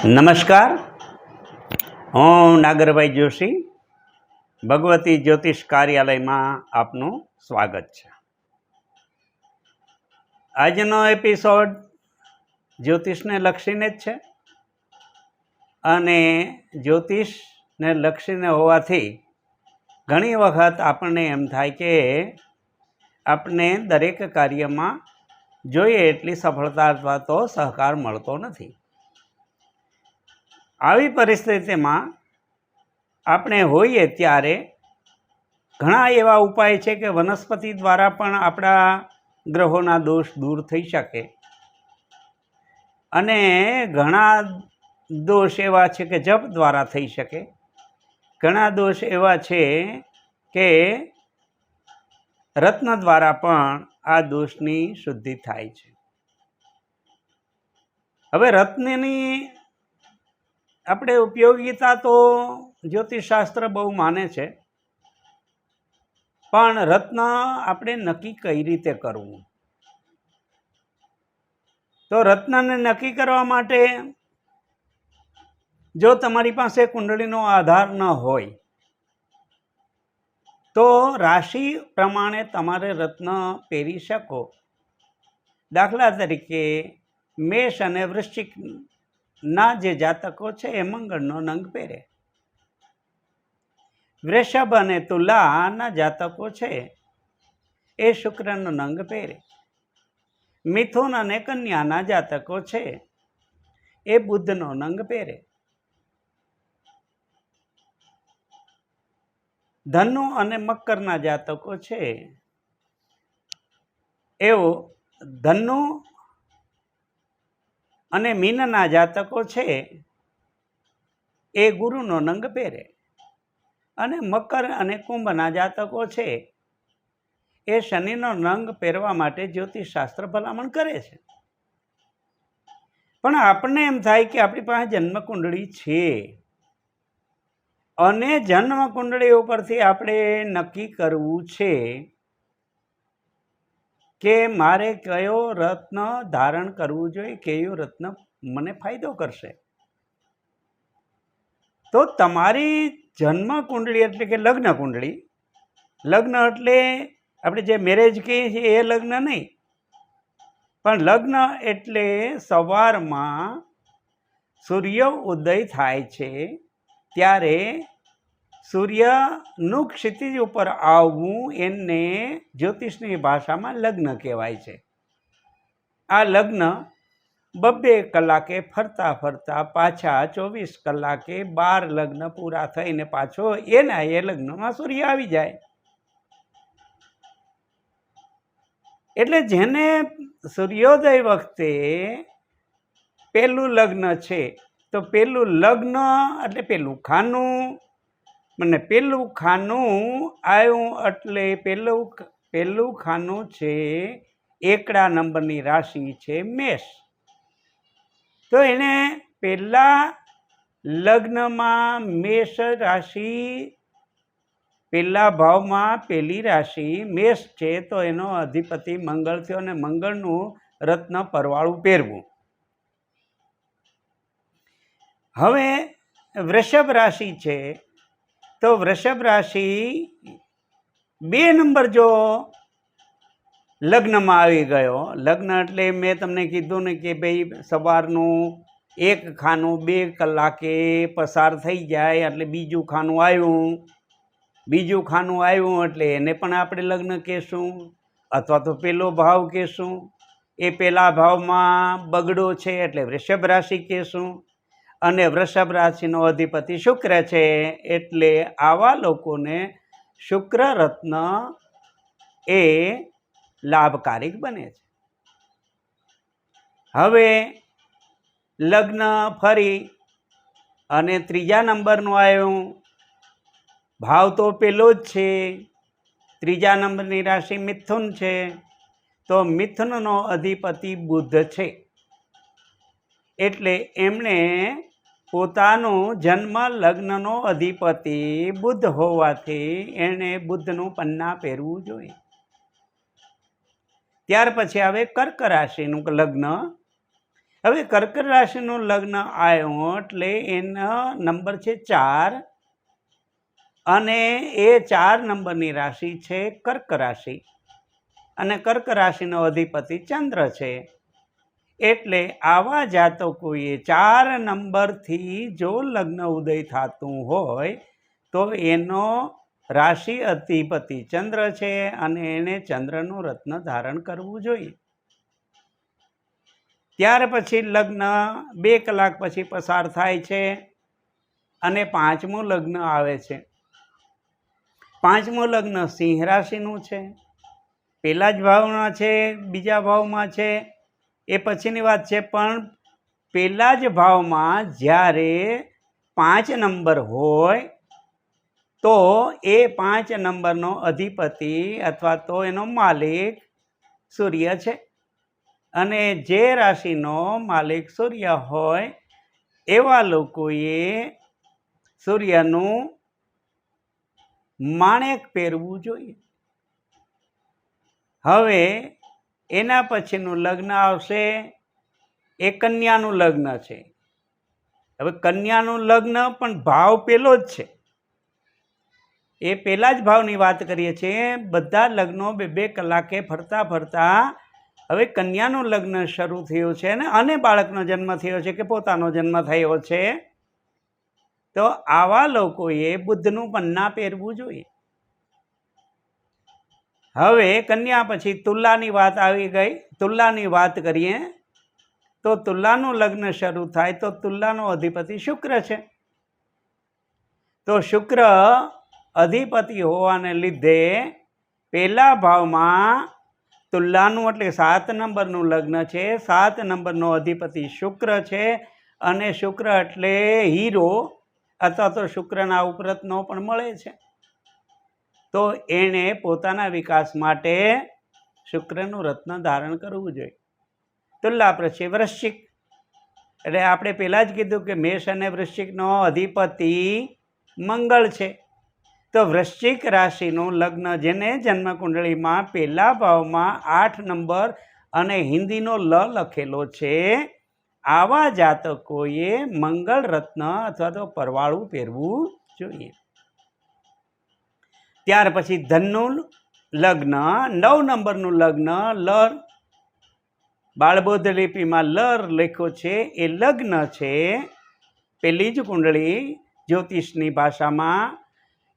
નમસ્કાર. હું નાગરભાઈ જોશી, ભગવતી જ્યોતિષ કાર્યાલયમાં આપનું સ્વાગત છે. આજનો એપિસોડ જ્યોતિષને લક્ષીને જ છે અને જ્યોતિષને લક્ષીને હોવાથી ઘણી વખત આપણને એમ થાય કે આપણે દરેક કાર્યમાં જોઈએ એટલી સફળતા અથવા તો સહકાર મળતો નથી. આવી પરિસ્થિતિમાં આપણે હોઈએ ત્યારે ઘણા એવા ઉપાય છે કે વનસ્પતિ દ્વારા પણ આપણા ગ્રહોના દોષ દૂર થઈ શકે. અને ઘણા દોષ એવા છે કે જપ દ્વારા થઈ શકે. ઘણા દોષ એવા છે કે રત્ન દ્વારા પણ આ દોષની શુદ્ધિ થાય છે. હવે રત્નની આપણે ઉપયોગિતા તો જ્યોતિષશાસ્ત્ર બહુ માને છે, પણ રત્ન આપણે નક્કી કઈ રીતે કરવું? તો રત્નને નક્કી કરવા માટે જો તમારી પાસે કુંડળીનો આધાર ન હોય, તો રાશિ પ્રમાણે તમારે રત્ન પહેરી શકો. દાખલા તરીકે મેષ અને વૃશ્ચિક ના જે જાતકો છે એ મંગળનો નંગ પહેરે. વૃષભ અને તુલાના જાતકો છે એ શુક્રનો નંગ પહેરે. મિથુન અને કન્યાના જાતકો છે એ બુદ્ધનો નંગ પહેરે. ધનુ અને મકરના જાતકો છે એવો ધનુ અને મીનના જાતકો છે, એ ગુરુનો નંગ પહેરે. અને મકર અને કુંભના જાતકો છે, એ શનિનો નંગ પહેરવા માટે જ્યોતિષશાસ્ત્ર ભલામણ કરે છે. પણ આપણને એમ થાય કે આપણી પાસે જન્મકુંડળી છે. અને જન્મકુંડળી ઉપરથી આપણે નક્કી કરવું છે કે મારે કયો રત્ન ધારણ કરવું જોઈએ, કયો રત્ન મને ફાયદો કરશે? તો તમારી જન્મ કુંડળી એટલે કે લગ્ન કુંડળી લગ્ન એટલે આપણે જે મેરેજ કહીએ છીએ એ લગ્ન નહીં. પણ લગ્ન એટલે સવારમાં સૂર્ય ઉદય થાય છે, ત્યારે સૂર્યનું ક્ષિતિજ ઉપર આવવું એને જ્યોતિષની ભાષામાં લગ્ન કહેવાય છે. આ લગ્ન બબ્બે કલાકે ફરતા ફરતા પાછા ચોવીસ કલાકે બાર લગ્ન પૂરા થઈને પાછો એના એ લગ્નમાં સૂર્ય આવી જાય. એટલે જેને સૂર્યોદય વખતે પહેલું લગ્ન છે, તો પેલું લગ્ન એટલે પેલું ખાનું મને પેલું ખાનું આવ્યું એટલે પેલું પેલું ખાનું છે, એકડા નંબરની રાશિ છે, મેષ. તો એને પહેલાં લગ્નમાં મેષ રાશિ પહેલા ભાવમાં પહેલી રાશિ મેષ છે, તો એનો અધિપતિ મંગળ થયો અને મંગળનું રત્ન પરવાળું પહેરવું. હવે વૃષભ રાશિ છે તો વૃષભ રાશિ બે નંબર જો લગ્નમાં આવી ગયો. લગ્ન એટલે મેં તમને કીધું ને કે ભાઈ સવારનું એક ખાનું બે કલાકે પસાર થઈ જાય એટલે બીજું ખાનું આવ્યું. બીજું ખાનું આવ્યું એટલે એને પણ આપણે લગ્ન કહેશું અથવા તો પેલો ભાવ કહેશું. એ પેલા ભાવમાં બગડો છે એટલે વૃષભ રાશિ કહેશું. અને વૃષભ રાશિનો અધિપતિ શુક્ર છે, એટલે આવા લોકોને શુક્ર રત્ન એ લાભકારી બને છે. હવે લગ્ન ફરી અને ત્રીજા નંબરનું આવ્યું. ભાવ તો પેલો જ છે, ત્રીજા નંબરની રાશિ મિથુન છે, તો મિથુનનો અધિપતિ બુદ્ધ છે. એટલે એમણે પોતાનું જન્મ લગ્નનો અધિપતિ બુદ્ધ હોવાથી એણે બુદ્ધનું પન્ના પહેરવું જોઈએ. ત્યાર પછી આવે કર્ક રાશિનું લગ્ન. હવે કર્ક રાશિનું લગ્ન આવ્યું એટલે એનો નંબર છે ચાર અને એ ચાર નંબરની રાશિ છે કર્ક રાશિ. અને કર્ક રાશિનો અધિપતિ ચંદ્ર છે. એટલે આવા જાતકોએ ચાર નંબરથી જો લગ્ન ઉદય થતું હોય, તો એનો રાશિ અધિપતિ ચંદ્ર છે અને એને ચંદ્રનું રત્ન ધારણ કરવું જોઈએ. ત્યાર પછી લગ્ન બે કલાક પછી પસાર થાય છે અને પાંચમું લગ્ન આવે છે. પાંચમું લગ્ન સિંહ રાશિનું છે. પહેલા જ ભાવમાં છે, બીજા ભાવમાં છે. એ પછીની વાત છે, પણ પહેલા જ ભાવમાં જ્યારે પાંચ નંબર હોય, તો એ પાંચ નંબરનો અધિપતિ અથવા તો એનો માલિક સૂર્ય છે. અને જે રાશિનો માલિક સૂર્ય હોય, એવા લોકોએ સૂર્યનું માણેક પહેરવું જોઈએ. હવે એના પછીનું લગ્ન આવશે, એ કન્યાનું લગ્ન છે. હવે કન્યાનું લગ્ન પણ ભાવ પેલો જ છે. એ પહેલાં જ ભાવની વાત કરીએ છીએ, બધા લગ્નો બે બે કલાકે ફરતા ફરતા હવે કન્યાનું લગ્ન શરૂ થયું છે ને, અને બાળકનો જન્મ થયો છે કે પોતાનો જન્મ થયો છે, તો આવા લોકોએ બુદ્ધનું પન્ના પહેરવું જોઈએ. હવે કન્યા પછી તુલાની વાત આવી ગઈ. તુલાની વાત કરીએ તો તુલાનું લગ્ન શરૂ થાય તો તુલાનો અધિપતિ શુક્ર છે. તો શુક્ર અધિપતિ હોવાને લીધે પહેલા ભાવમાં તુલાનું એટલે સાત નંબરનું લગ્ન છે. સાત નંબરનો અધિપતિ શુક્ર છે અને શુક્ર એટલે હીરો અથવા તો શુક્રના ઉપરતનો પણ મળે છે. તો એણે પોતાના વિકાસ માટે શુક્રનું રત્ન ધારણ કરવું જોઈએ. તુલા પ્રશ્ન વૃશ્ચિક. એટલે આપણે પહેલાં જ કીધું કે મેષ અને વૃશ્ચિકનો અધિપતિ મંગળ છે. તો વૃશ્ચિક રાશિનું લગ્ન જેને જન્મકુંડળીમાં પહેલા ભાવમાં આઠ નંબર અને હિન્દીનો લ લખેલો છે, આવા જાતકોએ મંગળ રત્ન અથવા તો પરવાળું પહેરવું જોઈએ. ત્યાર પછી ધનનું લગ્ન, નવ નંબરનું લગ્ન, લર. બાળબોધ લિપિમાં લર લખ્યો છે, એ લગ્ન છે પેલી જ કુંડળી જ્યોતિષની ભાષામાં.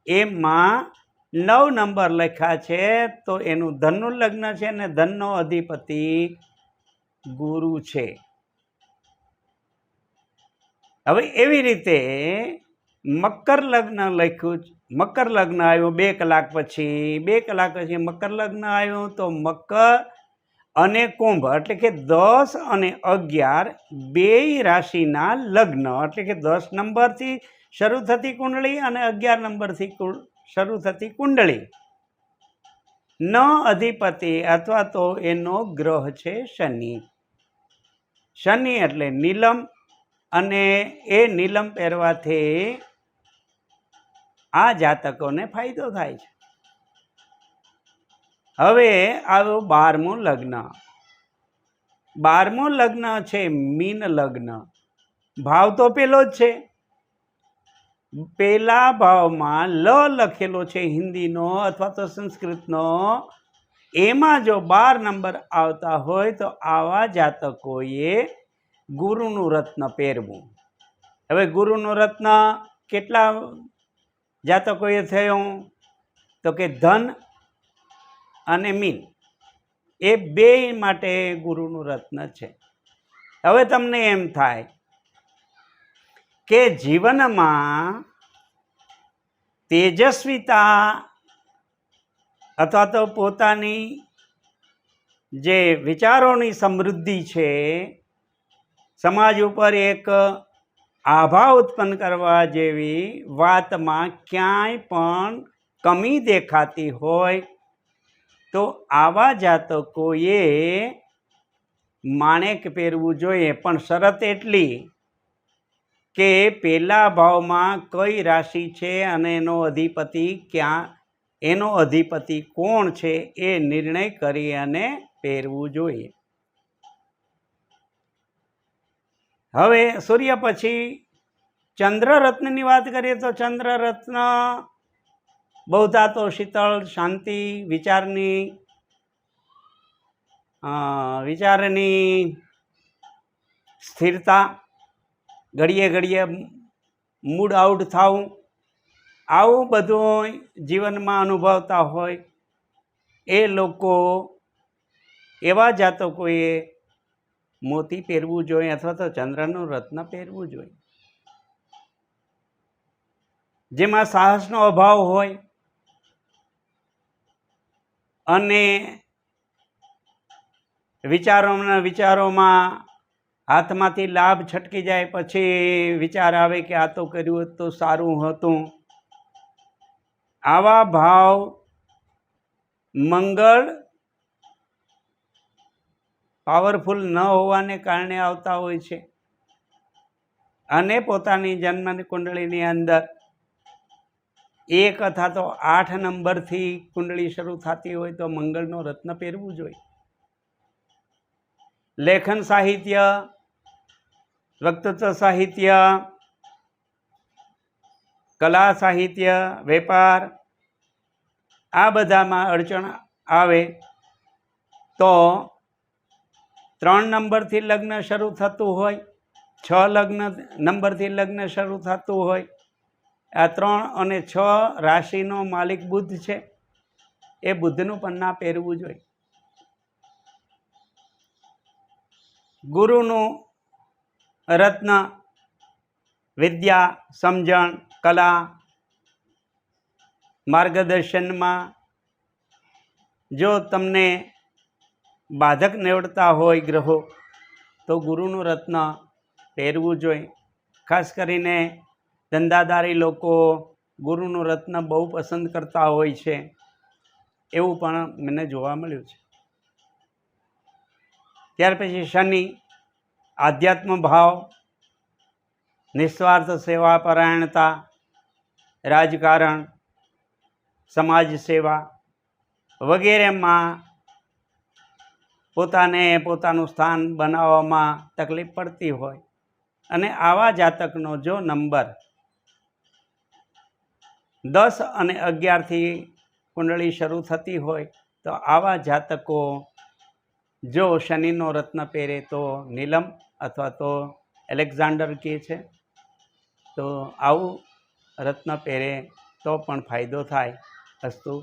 એમાં નવ નંબર લખ્યા છે, તો એનું ધનનું લગ્ન છે ને ધનનો અધિપતિ ગુરુ છે. હવે એવી રીતે મકર લગ્ન લખ્યું મકર લગ્ન આવ્યું બે કલાક પછી. બે કલાક પછી મકર લગ્ન આવ્યું તો મકર અને કુંભ, એટલે કે દસ અને અગિયાર બે રાશિના લગ્ન. એટલે કે દસ નંબરથી શરૂ થતી કુંડળી અને અગિયાર નંબરથી શરૂ થતી કુંડળી. ન અધિપતિ અથવા તો એનો ગ્રહ છે શનિ. શનિ એટલે નીલમ અને એ નીલમ પહેરવાથી આ જાતકોને ફાયદો થાય છે. હવે આવ્યું બારમું લગ્ન. બારમું લગ્ન છે મીન લગ્ન. ભાવ તો પેલો જ છે. પેલા ભાવમાં લ લખેલો છે હિન્દીનો અથવા તો સંસ્કૃતનો. એમાં જો બાર નંબર આવતા હોય તો આવા જાતકોએ ગુરુનું રત્ન પહેરવું. હવે ગુરુનું રત્ન કેટલા જાતકોએ થયું તો કે ધન અને મીન, એ બે માટે ગુરુનું રત્ન છે. હવે તમને એમ થાય કે જીવનમાં તેજસ્વીતા અથવા તો પોતાની જે વિચારોની સમૃદ્ધિ છે, સમાજ ઉપર એક આભા ઉત્પન્ન કરવા જેવી વાતમાં ક્યાંય પણ કમી દેખાતી હોય તો આવા જાતકોએ માણેક પહેરવું જોઈએ. પણ શરત એટલી કે પહેલા ભાવમાં કઈ રાશિ છે અને એનો અધિપતિ ક્યાં, એનો અધિપતિ કોણ છે એ નિર્ણય કરી અને પહેરવું જોઈએ. હવે સૂર્ય પછી ચંદ્રરત્નની વાત કરીએ તો ચંદ્રરત્ન બહુધા તો શીતળ, શાંતિ, વિચારની વિચારની સ્થિરતા, ઘડીએ ઘડીએ મૂડ આઉટ થવું આવું બધું જીવનમાં અનુભવતા હોય એ લોકો એવા જાતકોએ મોતી પહેરવું જોઈએ અથવા તો ચંદ્રનું રત્ન પહેરવું જોઈએ. જેમાં સાહસનો અભાવ હોય અને વિચારોના વિચારોમાં હાથમાંથી લાભ છટકી જાય પછી વિચાર આવે કે આ તો કર્યું તો સારું હતું. આવા ભાવ, મંગળ પાવરફુલ ન હોવાને કારણે આવતા હોય છે. અને પોતાની જન્મની કુંડળીની અંદર એક અથવા તો આઠ નંબરથી કુંડળી શરૂ થતી હોય તો મંગળનો રત્ન પહેરવું જોઈએ. લેખન સાહિત્ય, વક્તૃત્વ સાહિત્ય, કલા સાહિત્ય, વેપાર, આ બધામાં અડચણ આવે તો ત્રણ નંબરથી લગ્ન શરૂ થતું હોય, છ લગ્ન નંબરથી લગ્ન શરૂ થતું હોય, આ ત્રણ અને છ રાશિનો માલિક બુદ્ધ છે, એ બુદ્ધનું પણ ના પહેરવું જોઈએ. ગુરુનું રત્ન, વિદ્યા, સમજણ, કલા, માર્ગદર્શનમાં જો તમને બાધક નીવડતા હોય ગ્રહો, તો ગુરુનું રત્ન પહેરવું જોઈએ ખાસ કરીને ધંધાદારી લોકો ગુરુનું રત્ન બહુ પસંદ કરતા હોય છે, એવું પણ મને જોવા મળ્યું છે. ત્યાર પછી શનિ, આધ્યાત્મ ભાવ, નિસ્વાર્થ સેવા પરાયણતા, રાજકારણ, સમાજ સેવા વગેરેમાં પોતાને પોતાનું સ્થાન બનાવવામાં તકલીફ પડતી હોય. અને આવા જાતકનો જો નંબર દસ અને અગિયારથી કુંડળી શરૂ થતી હોય, તો આવા જાતકો જો શનિનો રત્ન પહેરે તો નીલમ અથવા તો એલેક્ઝાન્ડર કહે છે, તો આવું રત્ન પહેરે તો પણ ફાયદો થાય અસ્તુ